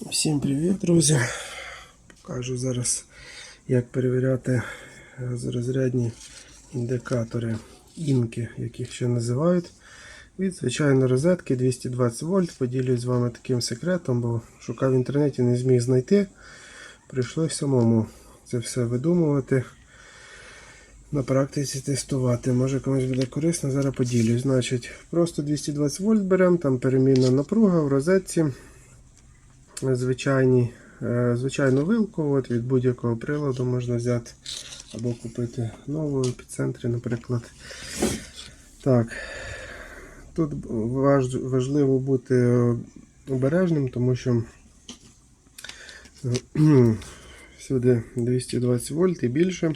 Всім привіт, друзі! Покажу зараз, як перевіряти е, розрядні індикатори інки, як їх ще називають. Від звичайної розетки 220 вольт. Поділюсь з вами таким секретом, бо шукав в інтернеті, не зміг знайти. Прийшлося самому це все видумувати. На практиці тестувати. Може комусь буде корисно, зараз поділюсь. Значить, просто 220 вольт беремо, там перемінна напруга в розетці звичайні, е, звичайну вилку от, від будь-якого приладу можна взяти або купити нову в епіцентрі, наприклад. Так. Тут важливо бути обережним, тому що всюди 220 вольт і більше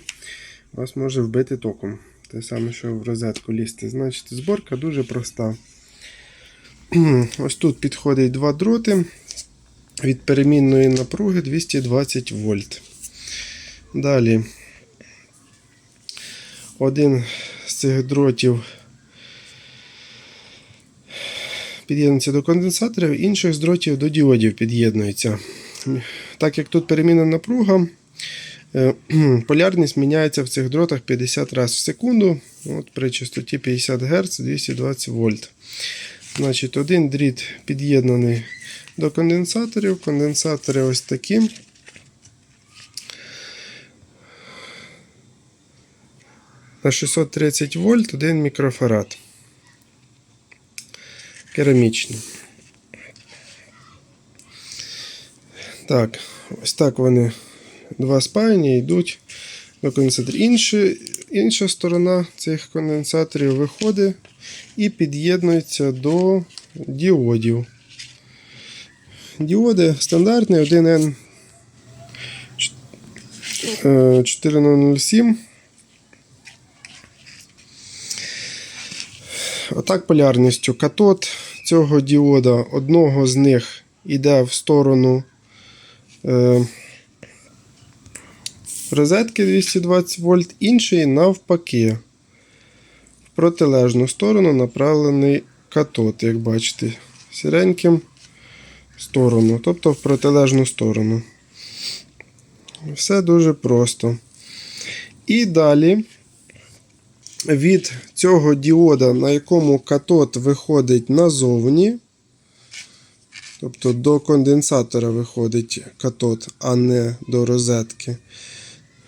вас може вбити током. Те саме, що в розетку лізти. Значить, зборка дуже проста. Ось тут підходить два дроти від перемінної напруги 220 вольт. Далі один з цих дротів під'єднується до конденсаторів, інших з дротів до діодів під'єднується. Так як тут перемінна напруга, е, полярність міняється в цих дротах 50 разів в секунду. От При частоті 50 Гц 220 вольт. Значить, один дріт під'єднаний до конденсаторів. Конденсатори ось такі. На 630 вольт 1 мікрофарад. Керамічний. Так, ось так вони два спаяні йдуть до конденсаторів. Інші, інша сторона цих конденсаторів виходить і під'єднується до діодів. Діоди стандартні 1N 4007. Отак полярністю. Катод цього діода одного з них йде в сторону е, розетки 220 вольт, інший навпаки. В протилежну сторону направлений катод, як бачите, сіреньким сторону, тобто в протилежну сторону. Все дуже просто. І далі від цього діода, на якому катод виходить назовні, тобто до конденсатора виходить катод, а не до розетки,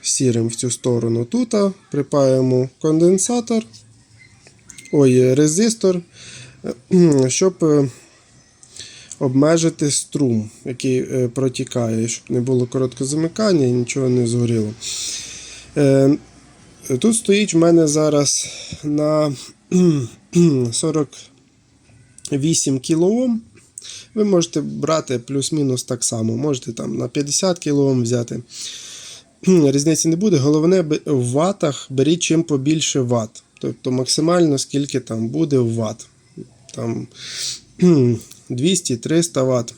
сірим в цю сторону. Тут припаємо конденсатор, ой, резистор, щоб обмежити струм, який е, протікає, щоб не було короткого замикання і нічого не згоріло. Е, Тут стоїть в мене зараз на 48 кОм. Ви можете брати плюс-мінус так само. Можете там на 50 кОм взяти. Різниці не буде. Головне, в ватах беріть чим побільше ват. Тобто максимально скільки там буде в ват. Там 200-300 Вт.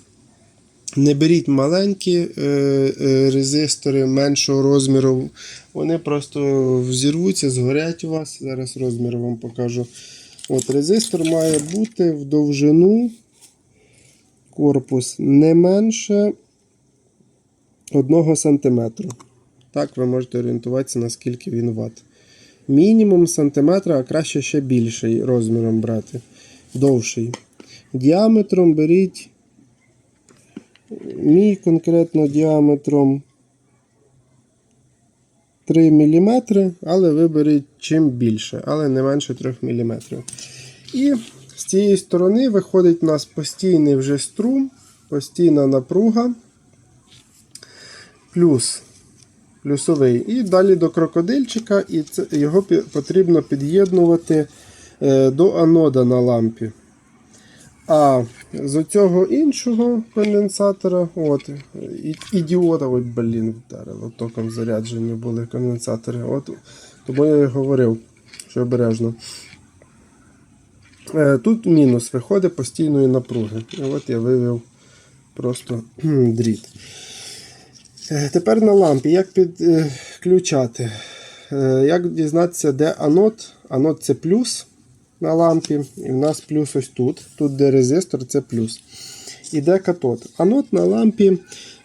Не беріть маленькі е, е, резистори меншого розміру. Вони просто взірвуться, згорять у вас. Зараз розмір вам покажу. От Резистор має бути в довжину корпус не менше 1 см. Так, ви можете орієнтуватися, наскільки він ватт. Мінімум сантиметра, а краще ще більший розміром брати. Довший. Діаметром беріть. Мій конкретно діаметром 3 мм, але виберіть чим більше, але не менше 3 мм. І з цієї сторони виходить у нас постійний вже струм, постійна напруга, плюс плюсовий. І далі до крокодильчика, і його потрібно під'єднувати е, до анода на лампі. А з цього іншого конденсатора, от, і, от, блін, вдарило, током заряджені були конденсатори. От, Тому я і говорив, що обережно. Е, Тут мінус виходить постійної напруги. От я вивів просто дріт. Е, Тепер на лампі. Як підключати? Е, Як дізнатися, де анод? Анод це плюс на лампі. І в нас плюс ось тут. Тут де резистор, це плюс. іде катод. Анод на лампі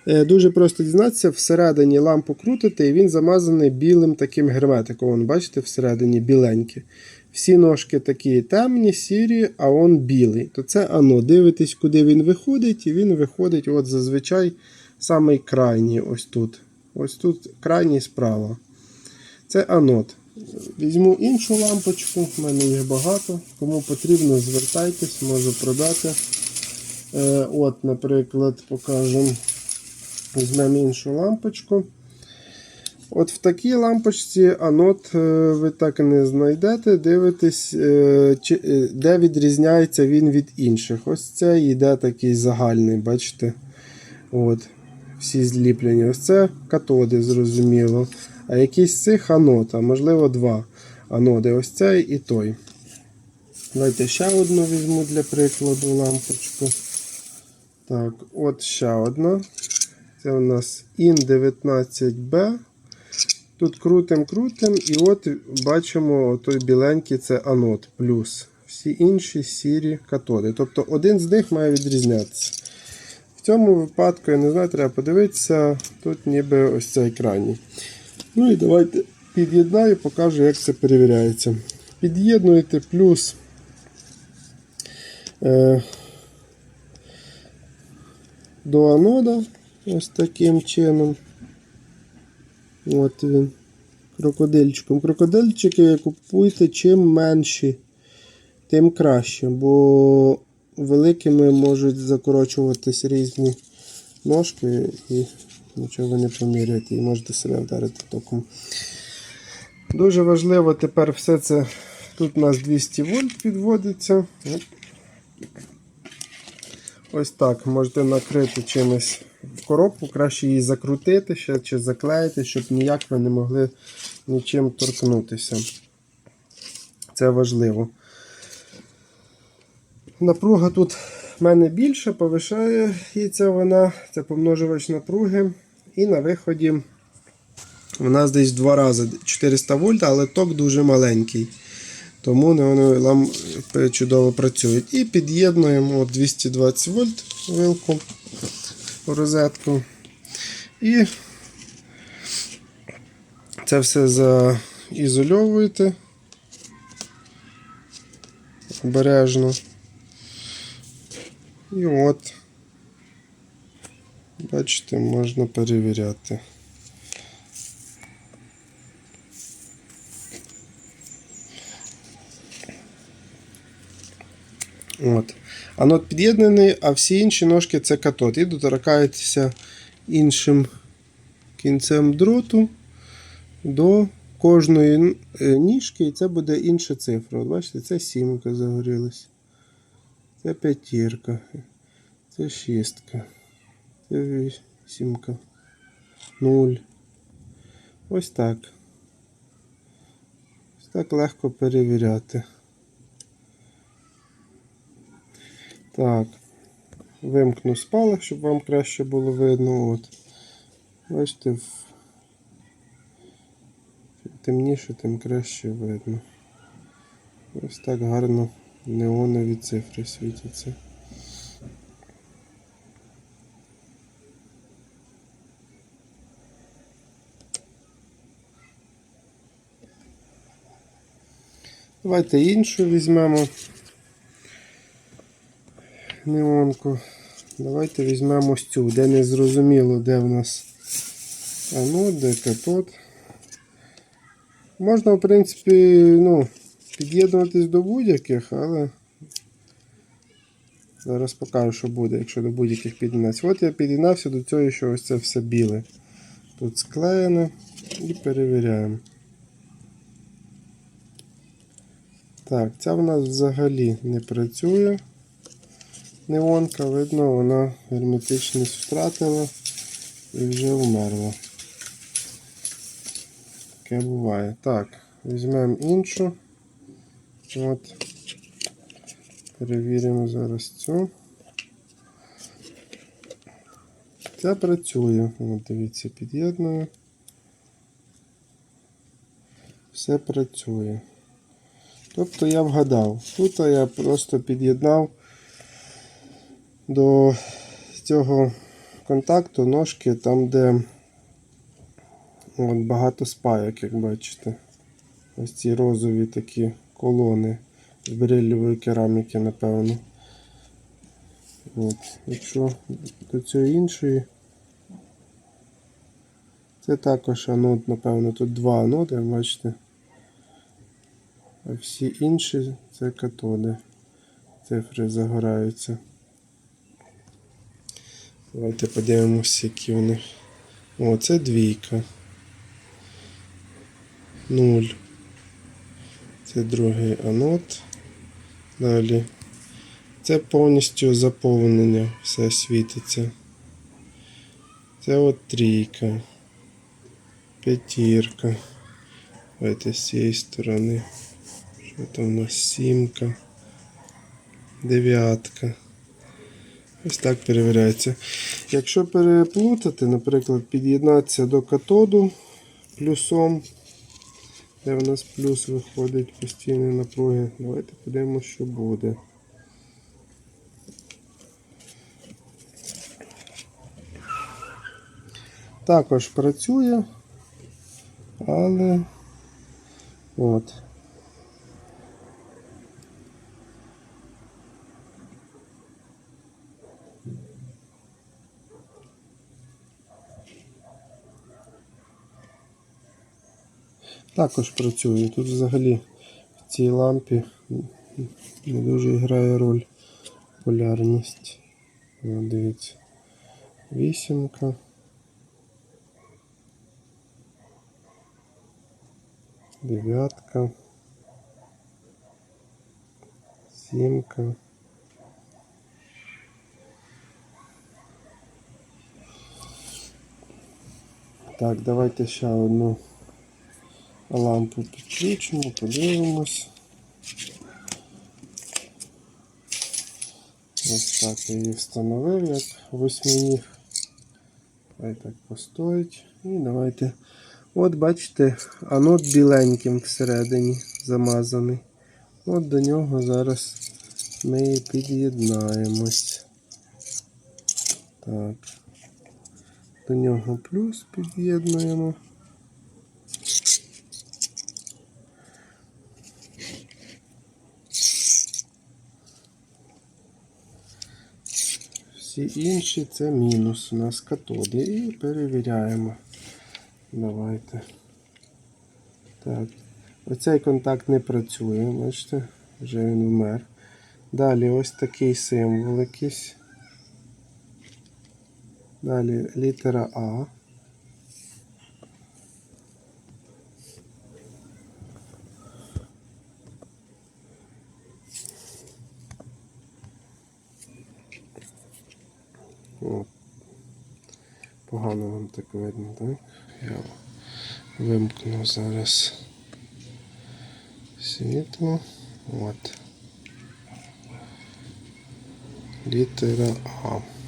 е, дуже просто дізнатися, всередині лампу крутите, і він замазаний білим таким герметиком. Вон, бачите, всередині біленьке. Всі ножки такі темні, сірі, а он білий. То це анод. Дивитесь, куди він виходить, і він виходить от зазвичай самий крайній ось тут. Ось тут крайній справа. Це анод. Візьму іншу лампочку, в мене їх багато. Кому потрібно, звертайтесь, можу продати. Е, от, наприклад, покажемо. Візьмемо іншу лампочку. От в такій лампочці анод е, ви так і не знайдете. Дивитесь, е, е, де відрізняється він від інших. Ось це йде такий загальний, бачите? От, всі зліплені. Ось це катоди, зрозуміло. А якийсь з цих анод, а можливо два аноди. Ось цей і той. Давайте ще одну візьму для прикладу лампочку. Так, от ще одна. Це у нас IN19B. Тут крутим, крутим, і от бачимо той біленький це анод плюс. Всі інші сірі катоди. Тобто один з них має відрізнятися. В цьому випадку, я не знаю, треба подивитися, тут ніби ось цей крайній. Ну і давайте під'єднаю, покажу, як це перевіряється. Під'єднуєте плюс е, до анода ось таким чином. От він. Крокодильчиком. Крокодильчики купуйте чим менші, тим краще, бо великими можуть закорочуватись різні ножки і нічого не поміряєте, і можете себе вдарити током. Дуже важливо тепер все це. Тут у нас 200 вольт підводиться. Ось так. Можете накрити чимось в коробку, краще її закрутити ще чи заклеїти, щоб ніяк ви не могли нічим торкнутися. Це важливо. Напруга тут в мене більше, повишається вона, це помножувач напруги. І на виході у нас десь два рази 400 вольт, але ток дуже маленький. Тому вони нам чудово працюють. І під'єднуємо 220 вольт вилку розетку. І це все заізольовуєте обережно. І от, бачите, можна перевіряти. От. Анод під'єднаний, а всі інші ножки це катод. І доторкаєтеся іншим кінцем дроту до кожної е, ніжки, і це буде інша цифра. От бачите, це сімка загорілась. Це п'ятірка. Це шістка. Це вісімка. Нуль. Ось так. Ось так легко перевіряти. Так. Вимкну спалах, щоб вам краще було видно. От. Бачите, темніше, тим краще видно. Ось так гарно неонові цифри світяться. Давайте іншу візьмемо неонку. Давайте візьмемо ось цю, де не зрозуміло, де в нас анод, де катод. Можна, в принципі, ну, під'єднуватись до будь-яких, але зараз покажу, що буде, якщо до будь-яких під'єднатися. От я під'єднався до цього, що ось це все біле. Тут склеєно і перевіряємо. Так, ця в нас взагалі не працює. Неонка, видно, вона герметичність втратила і вже вмерла. Таке буває. Так, візьмемо іншу. От. Перевіримо зараз цю. Це працює. От, дивіться, під'єдную. Все працює. Тобто я вгадав. Тут я просто під'єднав до цього контакту ножки, там, де от, багато спайок, як бачите. Ось ці розові такі колони з берилівої кераміки, напевно. От. Якщо до цієї іншої, це також анод, напевно, тут два аноди, бачите. А всі інші це катоди. Цифри загораються. Давайте подивимося, які вони. О, це двійка. Нуль. Це другий анод. Далі. Це повністю заповнення, все світиться. Це от трійка. П'ятірка. Давайте з цієї сторони. Там у нас сімка. Дев'ятка. Ось так перевіряється. Якщо переплутати, наприклад, під'єднатися до катоду плюсом, де в нас плюс виходить постійної напруги, давайте подивимося, що буде. Також працює, але от. Також працює. Тут взагалі в цій лампі не дуже грає роль полярність. Дивіться. Вісімка. Дев'ятка. Сімка. Так, давайте ще одну лампу підключимо, подивимось. Ось так я її встановив, як восьминіг. Хай так постоїть. І давайте. От бачите, анод біленьким всередині замазаний. От до нього зараз ми під'єднаємось. Так. До нього плюс під'єднуємо. Всі інші це мінус у нас катоди. І перевіряємо. Давайте. Так. Оцей контакт не працює, бачите, вже він вмер. Далі ось такий символ якийсь. Далі літера А. О, погано вам так видно, так? Я вимкну зараз світло. От. Літера А.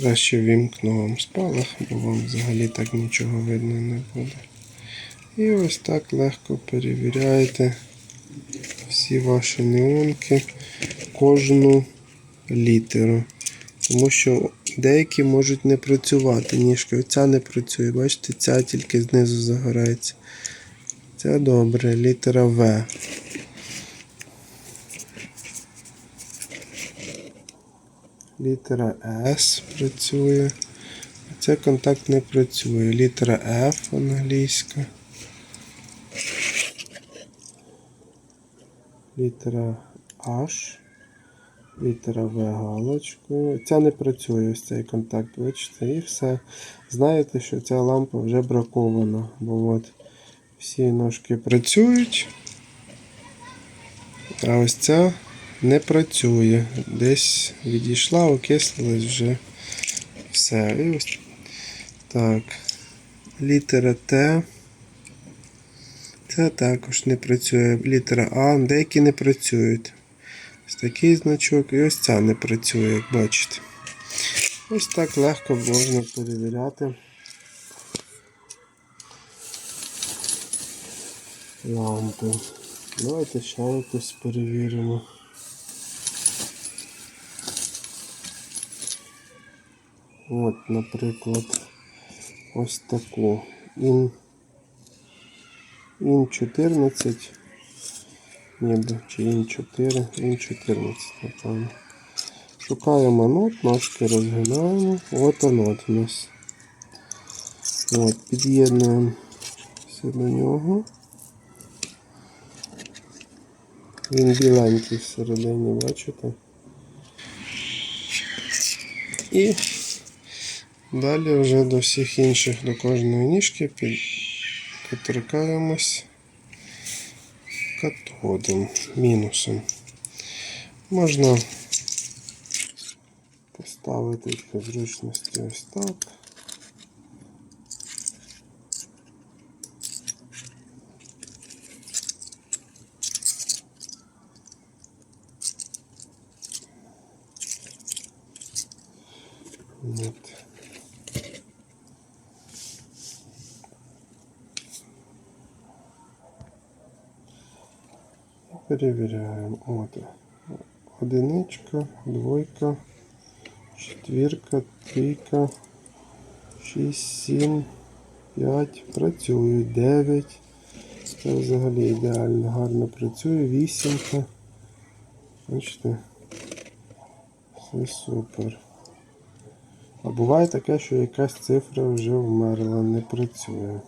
Краще вімкну вам спалах, бо вам взагалі так нічого видно не буде. І ось так легко перевіряєте всі ваші неонки, кожну літеру. Тому що деякі можуть не працювати ніжки. Оця не працює, бачите, ця тільки знизу загорається. Це добре, літера В. Літера S працює. Це контакт не працює. Літера F англійська. Літера H. Літера В галочкою. Ця не працює, ось цей контакт, бачите, і все. Знаєте, що ця лампа вже бракована. Бо от всі ножки працюють. А ось ця не працює. Десь відійшла, окислилась вже все. І ось так. Літера Т. Це також не працює. Літера А, деякі не працюють. Ось такий значок і ось ця не працює, як бачите. Ось так легко можна перевіряти. Лампи. Давайте ще якось перевіримо. От, наприклад, ось таку. Ін, ін 14. Ніби, чи ін 4, ін 14, напевно. Шукаємо анод, ножки розгинаємо. От анод у нас. От, під'єднуємо все до нього. Він біленький всередині, бачите? І далі вже до всіх інших, до кожної ніжки під... доторкаємось катодом, мінусом. Можна поставити для зручності ось так. Перевіряємо. От. Одиничка, двойка, четвірка, трійка, шість, сім, п'ять. Працює. Дев'ять. Це взагалі ідеально гарно працює. Вісімка. Бачите? Все супер. А буває таке, що якась цифра вже вмерла, не працює.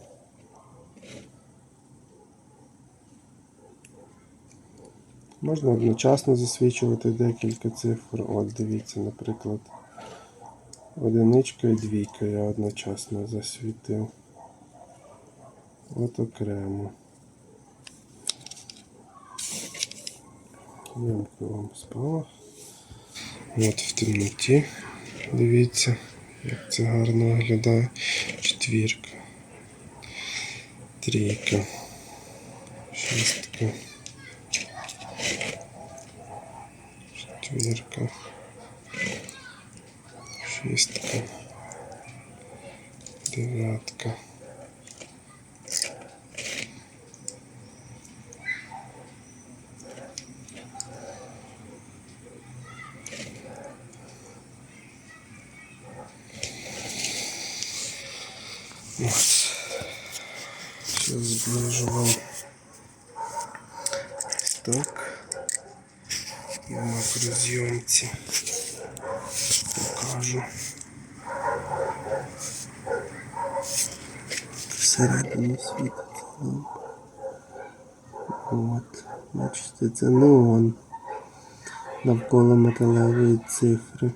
Можна одночасно засвічувати декілька цифр. От, дивіться, наприклад, одиничка і двійка я одночасно засвітив. От окремо. Вам спалах. От в темноті. Дивіться, як це гарно виглядає. Четвірка. Трійка. Шістка. Четвірка. Шістка. Дев'ятка. Ось. Сейчас зближу вам ось так. На макрозйомці покажу. Всередині світиться лампа. От, бачите, це неон навколо металевої цифри.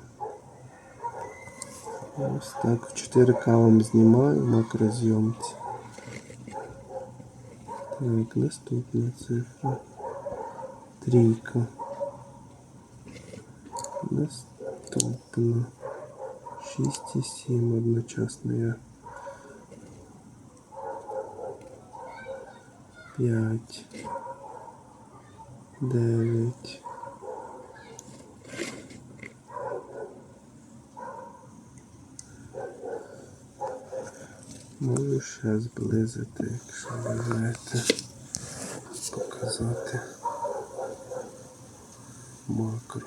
Ось так в 4К вам знімаю в макрозйомці. Так, наступна цифра. Трійка. Наступна. 6 і 7 одночасно я. 5. 9. Можу ще зблизити, якщо бажаєте показати макро.